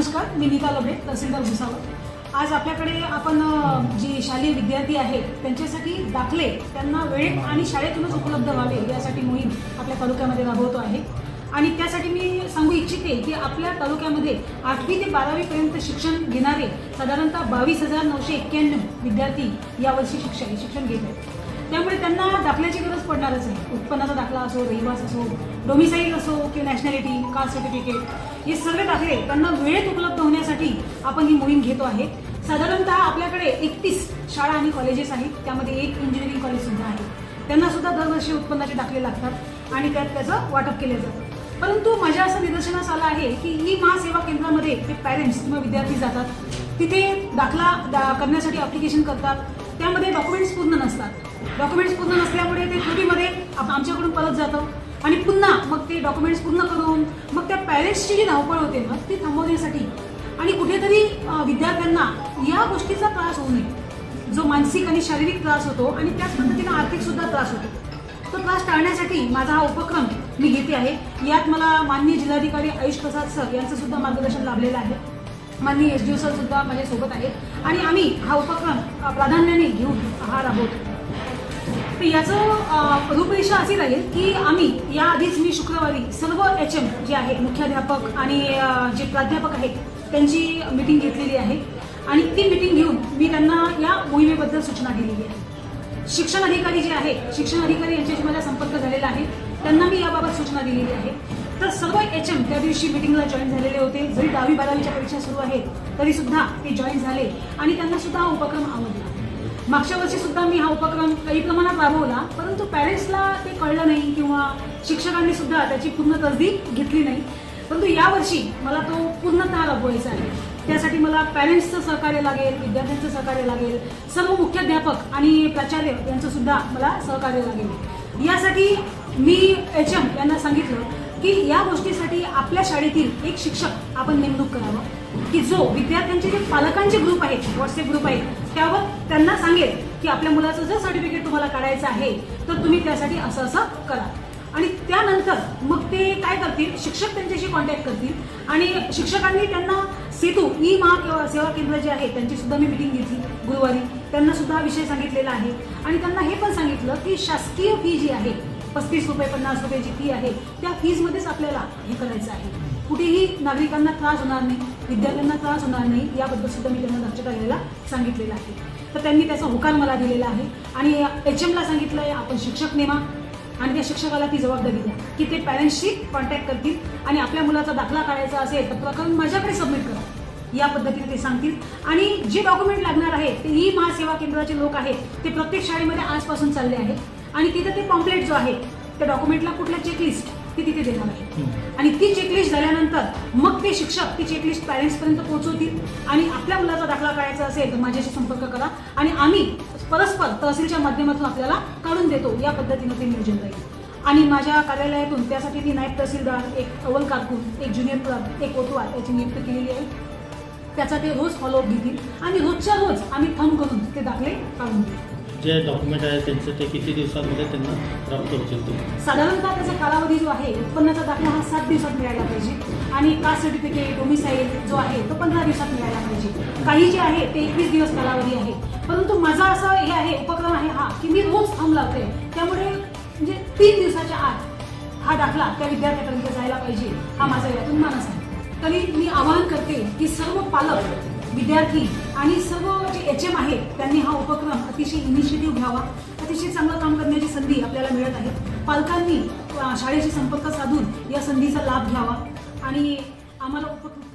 नमस्कार मी नीता लबे तहसीलदार भुसावळ. आज आपल्याकडे आपण जी शालेय विद्यार्थी आहेत त्यांच्यासाठी दाखले त्यांना वेळेत आणि शाळेतूनच उपलब्ध व्हावे यासाठी मोहीम आपल्या तालुक्यामध्ये राबवतो आहे. आणि त्यासाठी मी सांगू इच्छिते की आपल्या तालुक्यामध्ये आठवी ते बारावीपर्यंत शिक्षण घेणारे साधारणतः बावीस हजार नऊशे एक्क्याण्णव विद्यार्थी यावर्षी शिक्षण शिक्षण घेत आहेत. त्यामुळे त्यांना दाखल्याची गरज पडणारच आहे उत्पन्नाचा दाखला असो रहिवास असो डोमिसाईल असो किंवा नॅशनॅलिटी कास्ट सर्टिफिकेट हे सर्व दाखले त्यांना वेळेत उपलब्ध होण्यासाठी आपण ही मोहीम घेतो आहे. साधारणतः आपल्याकडे एकतीस शाळा आणि कॉलेजेस आहेत. त्यामध्ये एक इंजिनिअरिंग कॉलेज सुद्धा आहे. त्यांना सुद्धा दरवर्षी उत्पन्नाचे दाखले लागतात आणि त्यात त्याचं वाटप केलं जातं. परंतु माझ्या असं निदर्शनास आलं आहे की ई महासेवा केंद्रामध्ये ते पॅरेंट्स किंवा विद्यार्थी जातात तिथे दाखला दा- करण्यासाठी अप्लिकेशन करतात. त्यामध्ये डॉक्युमेंट्स पूर्ण नसतात. डॉक्युमेंट्स पूर्ण नसल्यामुळे ते त्रुटीमध्ये आमच्याकडून परत जातं. आणि पुन्हा मग ते डॉक्युमेंट्स पूर्ण करून मग त्या पॅरेंट्सची जी धावपळ होते ना ती थांबवण्यासाठी. आणि कुठेतरी विद्यार्थ्यांना या गोष्टीचा त्रास होऊ नये. जो मानसिक आणि शारीरिक त्रास होतो आणि त्याच पद्धतीनं आर्थिक सुद्धा त्रास होतो. तो त्रास टाळण्यासाठी माझा हा उपक्रम मी घेते आहे. यात मला माननीय जिल्हाधिकारी आयुष प्रसाद सर यांचं सुद्धा मार्गदर्शन लाभलेलं आहे. माननीय एस डी सर सुद्धा माझ्यासोबत आहेत. आणि आम्ही हा उपक्रम प्राधान्याने घेऊन हा राबवतो. तर याचं रूपरेषा अशी राहील की आम्ही याआधीच मी शुक्रवारी सर्व एच एम जे आहे मुख्याध्यापक आणि जे प्राध्यापक आहेत त्यांची मिटिंग घेतलेली आहे. आणि ती मिटिंग घेऊन मी त्यांना या मोहिमेबद्दल सूचना दिलेली आहे. शिक्षण अधिकारी जे आहेत शिक्षण अधिकारी यांच्याशी माझा संपर्क झालेला आहे. त्यांना मी याबाबत सूचना दिलेली आहे. तर सर्व एच एम त्या दिवशी मिटिंगला जॉईन झालेले होते. जरी दहावी बारावीच्या परीक्षा सुरू आहेत तरी सुद्धा ते जॉईन झाले. आणि त्यांना सुद्धा हा उपक्रम आवडला. मागच्या वर्षी सुद्धा मी हा उपक्रम काही प्रमाणात राबवला परंतु पॅरेंट्सला ते कळलं नाही किंवा शिक्षकांनी सुद्धा त्याची पूर्ण तसदीक घेतली नाही. परंतु यावर्षी मला तो पूर्णतः राबवायचा आहे. त्यासाठी मला पॅरेंट्सचं सहकार्य लागेल विद्यार्थ्यांचं सहकार्य लागेल सर्व मुख्याध्यापक आणि प्राचार्य यांचं सुद्धा मला सहकार्य लागेल. यासाठी मी एच एम यांना सांगितलं की या गोष्टीसाठी आपल्या शाळेतील एक शिक्षक आपण नेमणूक करावं. की जो विद्यार्थ्यांचे जे पालकांचे ग्रुप आहेत व्हॉट्सअप ग्रुप आहेत त्यावर त्यांना सांगेल की आपल्या मुलाचं जर सर्टिफिकेट तुम्हाला काढायचं आहे तर तुम्ही त्यासाठी असं असं करा. आणि त्यानंतर मग ते काय करतील? शिक्षक त्यांच्याशी कॉन्टॅक्ट करतील. आणि शिक्षकांनी त्यांना सेतू ई महा सेवा केंद्र जे आहे त्यांची सुद्धा मी मिटिंग घेतली गुरुवारी. त्यांना सुद्धा हा विषय सांगितलेला आहे. आणि त्यांना हे पण सांगितलं की शासकीय फी जी आहे पस्तीस रुपये पन्नास रुपयाची फी आहे त्या फीजमध्येच आपल्याला हे करायचं आहे. कुठेही नागरिकांना त्रास होणार नाही. विद्यार्थ्यांना त्रास होणार नाही याबद्दल सुद्धा मी त्यांना लक्ष करायला सांगितलेलं आहे. तर त्यांनी त्याचा होकार मला दिलेला आहे. आणि एच एमला सांगितलं आहे आपण शिक्षक नेमा. आणि त्या शिक्षकाला ती जबाबदारी द्या की ते पॅरेंट्सशी कॉन्टॅक्ट करतील आणि आपल्या मुलाचा दाखला काढायचा असेल तर प्रकरण माझ्याकडे सबमिट करा. या पद्धतीने ते सांगतील. आणि जे डॉक्युमेंट लागणार आहे ते ई महासेवा केंद्राचे लोक आहेत ते प्रत्येक शाळेमध्ये आजपासून चालले आहेत. आणि तिथं ते पॉम्पलेट जो आहे त्या डॉक्युमेंटला कुठला चेकलिस्ट ती तिथे देणार आहे आणि ती चेकलिस्ट झाल्यानंतर मग ते शिक्षक ती चेकलिस्ट पॅरेंट्सपर्यंत पोहोचवतील. आणि आपल्या मुलाचा दाखला काढायचा असेल तर माझ्याशी संपर्क करा. आणि आम्ही परस्पर तहसीलच्या माध्यमातून आपल्याला काढून देतो. या पद्धतीनं ते नियोजन राहील आणि माझ्या कार्यालयातून त्यासाठी मी नायब तहसीलदार एक अव्वल कारकून एक ज्युनियर क्लर्क एक कोतवाल याची नियुक्ती केलेली आहे. त्याचा ते रोज फॉलोअप घेतील. आणि रोजच्या रोज आम्ही थंब करून ते दाखले काढून देऊ. जे डॉक्युमेंट आहे त्यांचं ते किती दिवसांमध्ये त्यांना प्राप्त होतील तुम्ही साधारणतः त्याचा कालावधी जो आहे उत्पन्नाचा दाखला हा सात दिवसात मिळायला पाहिजे. आणि कास्ट सर्टिफिकेट डोमिसाईल जो आहे तो पंधरा दिवसात मिळायला पाहिजे. काही जे आहे ते एकवीस दिवस कालावधी आहे. परंतु माझा असं हे आहे उपक्रम आहे हा की मी रोज थांब लावते. त्यामुळे म्हणजे तीन दिवसाच्या आत हा दाखला त्या विद्यार्थ्यापर्यंत जायला पाहिजे हा माझा यातून मानस आहे. तरी मी आवाहन करते की सर्व पालक विद्यार्थी आणि सर्व जे एच एम आहेत त्यांनी हा उपक्रम अतिशय इनिशिएटिव्ह घ्यावा. अतिशय चांगलं काम करण्याची संधी आपल्याला मिळत आहे. पालकांनी शाळेशी संपर्क साधून या संधीचा लाभ घ्यावा. आणि आम्हाला उपक्रम